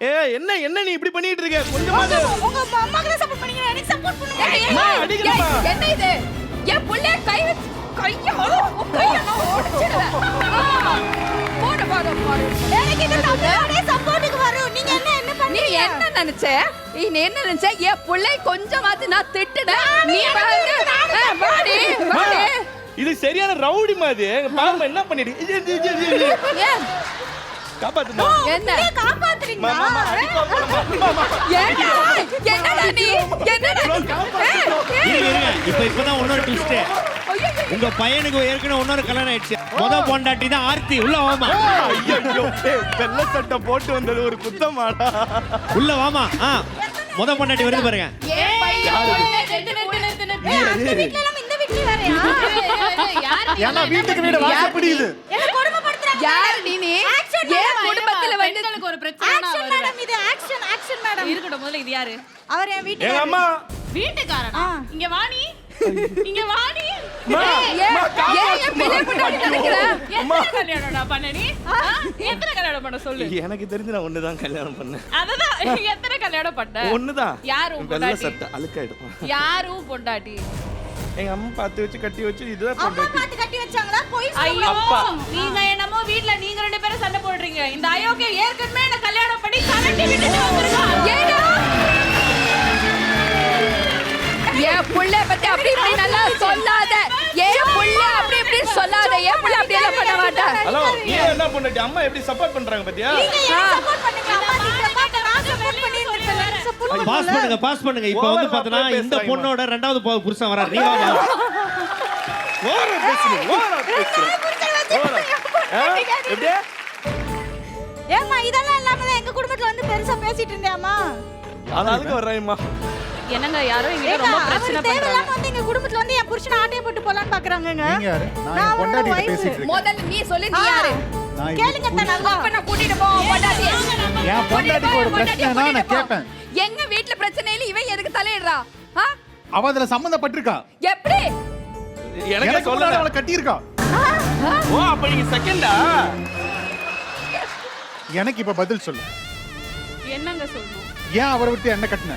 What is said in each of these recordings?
ஏ என்ன என்ன நீ இப்படி பண்ணிட்டு இருக்க? கொஞ்சமாவது உங்க அம்மாக்கு தான் சப்போர்ட் பண்ணீங்க எனக்கு சப்போர்ட் பண்ணுங்க. அடிக்கலாமா? என்ன இது? என் புள்ளைய கை வச்சு கைய உன் கைய நான் உடைச்சிடுவேன். போடு, போடு, போடு. எனக்கு இது தமிழோட சப்போர்ட்டுக்கு வரும் நீங்க என்ன என்ன நீ பண்ணீங்க? என்ன நினைச்ச? நீ என்ன நினைச்ச? என் புள்ளை கொஞ்சமாவது நான் திட்டுனேன் நீ வாடி, வாடி. இது சரியான ரவுடி மாதிரி. பாருமா என்ன பண்ணிட்டு காப்பாத்துமா என்ன? காப்பாத்துறீங்களா? என்னடா நீ? என்னடா. இப்ப இப்பதான் ட்விஸ்ட் உங்க பையனுக்கு ஏற்கனவே இன்னொரு கல்யாணம் ஆயிடுச்சு. முத பொண்டாட்டி தான் ஆர்த்தி. உள்ள வாமா. வெள்ளை சட்டை போட்டு வந்தது ஒரு குத்தமாடா. உள்ள வாமா. ஆ முத பொண்டாட்டி வருது பாருங்க. வீட்டுக்கு வீடு வாசப்படி இது யார் நீ நீ Action ஏன் madam. குடும்பத்துல வந்து பெண்களுக்கு ஒரு பிரச்சனை ஆக்ஷன் மேடம் இது ஆக்ஷன் ஆக்ஷன் மேடம் இருக்கட்டும் முதல்ல இது யாரு? அவர் என் எங்க வீட்டுக்கு அம்மா. வீட்டுக்காரனா. இங்க வாணி. இங்க வாணி. எனக்கு தெரிஞ்சு நான் ஒண்ணுதான் கல்யாணம் பண்ணேன். எத்தனை கல்யாணம் பண்ண? ஒண்ணுதான். யார் உன் வெள்ளை பொண்டாட்டி? சட்டை அழுக்காயிடும். யாரும் பொண்டாட்டி? எங்க அம்மா பார்த்து வச்சு கட்டி வச்சு இதுதான் அம்மா பொண்டாட்டி. பார்த்து கட்டி வச்சாங்களா? போய் ஐயோ. அப்பா. நீங்க என்னமோ வீட்ல நீங்க போடுறீங்க இந்த அயோக்கிய ஏற்கனவே என்ன கல்யாணம் பண்ணி கலட்டி விட்டுட்டு வந்திருக்கான் ஏடா என் புள்ள பத்தி அப்படி இப்படி நல்லா சொல்லாத. என் புள்ள அப்படி இப்படி சொல்லாத. என் புள்ள அப்படி எல்லாம் பண்ண மாட்டேன் ஹலோ நீ என்ன பொண்டாட்டி? அம்மா எப்படி சப்போர்ட் பண்றாங்க பாத்தியா? சப்போர்ட் பண்ணுங்க? அம்மா திட்ட பார்த்து நான் சப்போர்ட் பண்ணி இருக்கேன். பாஸ் பண்ணுங்க பாஸ் பண்ணுங்க. இப்ப வந்து அப்படியே இந்த பேசுறாங்க. பொண்ணோட ரெண்டாவது பொ- புருஷன் வராரு. நீ வாங்க. ஓர பேசுறீங்க ஓர பேசுறீங்க. ஓர? எப்படியே ஏம்மா இதெல்லாம் இல்லாம தான் எங்க குடும்பத்துல வந்து பெருசா பேசிட்டு இருந்தேம்மா. அதாவதுக்கு வர்றேன்மா. என்னங்க யாரோ எங்க ரொம்ப பிரச்சனை பண்றாங்க. வந்து எங்க குடும்பத்துல வந்து என் புருஷனை ஆட்டைய போட்டு போலான்னு பாக்குறாங்கங்க. நீங்க யாரு? நான் பொண்டாட்டி கிட்ட. பேசிட்டு இருக்கேன். முதல்ல நீ சொல்லு நீ யாரு? கேளுங்க. தனங்க அப்ப நான் கூட்டிட்டு போ பொண்டாட்டிய. என் பொண்டாட்டிக்கு ஒரு பிரச்சனைனா நான் போ. கேட்பேன் எங்க வீட்ல பிரச்சனையில இவன் எதுக்கு தலையிடுறா? ஆ? அவ அதுல சம்பந்தப்பட்டிருக்கா எப்படி? எனக்கு முன்னாடி அவளை கட்டியிருக்கா. ஓ அப்ப நீங்க செகண்டா எனக்கு இப்ப பதில் சொல்லு. என்னங்க சொல்லணும்? ஏன் அவரை விட்டு என்ன கட்டின?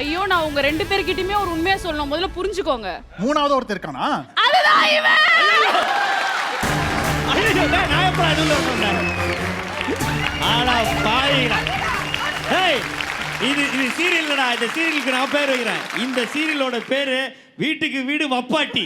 ஐயோ நான் உங்க ரெண்டு பேர்கிட்டயுமே ஒரு உண்மையா சொல்லணும். முதல்ல புரிஞ்சுக்கோங்க. மூணாவது ஒருத்தர் இருக்கானா? அதுதான் இவன்! நான் எப்படா இதுல சொன்னேன் ஆடா பாயிடா டேய் இது இது சீரியல்டா. இந்த சீரியலுக்கு நான் பேர் வைக்கிறேன். இந்த சீரியலோட பேரு வீட்டுக்கு வீடு வப்பாட்டி.